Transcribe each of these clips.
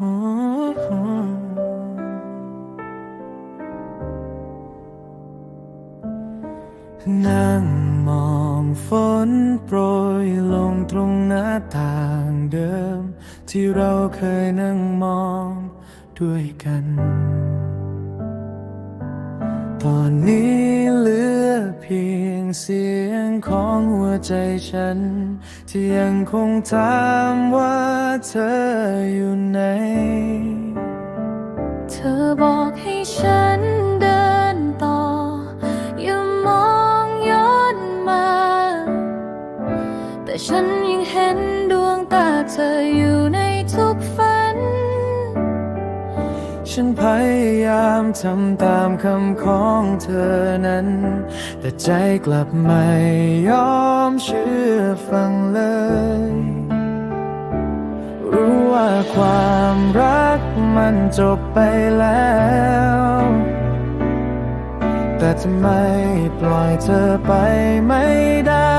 นั่งมองฝนโปรยลงตรงหน้าต่างเดิม ที่เราเคยนั่งมองด้วยกัน ตอนนี้เหลือเพียง เสียงของหัวใจฉัน ที่ยังคงถามว่าเธออยู่ไหน เธอบอกให้ฉันเดินต่อ อย่ามองย้อนมา แต่ฉัน ฉันพยายามทำตามคำของเธอนั้น แต่ใจกลับไม่ยอมเชื่อฟังเลย รู้ว่าความรักมันจบไปแล้ว แต่ทำไมปล่อยเธอไปไม่ได้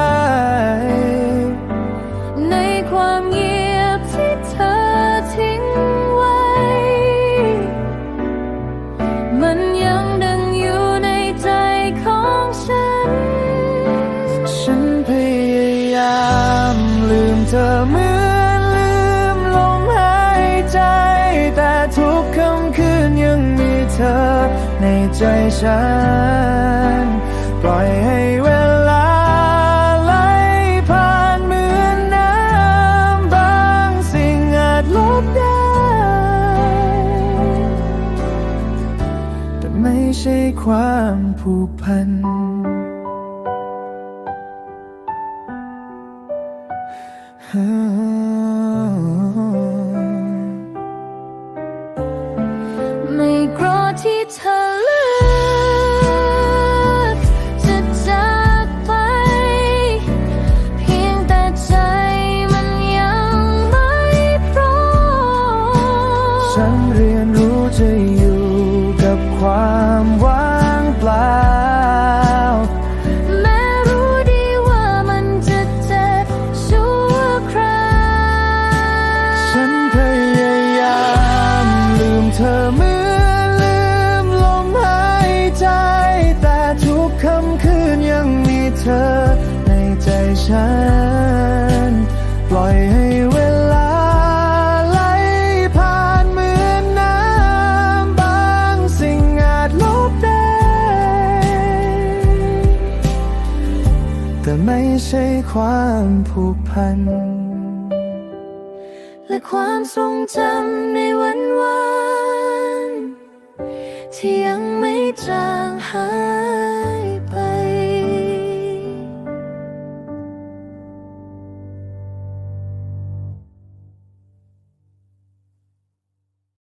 เธอเหมือนลืมลมหายใจ แต่ทุกค่ำคืนยังมีเธอในใจฉัน ปล่อยให้เวลาไหลผ่านเหมือนน้ำบางสิ่งอาจลบได้ แต่ไม่ใช่ความผูกพัน ไม่โกรธที่เธอเลือกจะจากไป เพียงแต่ใจมันยังไม่พร้อม ฉันเรียนรู้จะอยู่กับความ เหมือนลืมลมหายใจ แต่ทุกค่ำคืนยังมีเธอในใจฉัน ปล่อยให้เวลาไหลผ่านเหมือนน้ำบางสิ่งอาจลบได้ แต่ไม่ใช่ความผูกพัน และความทรงจำในวันวาน ที่ยังไม่จางหาย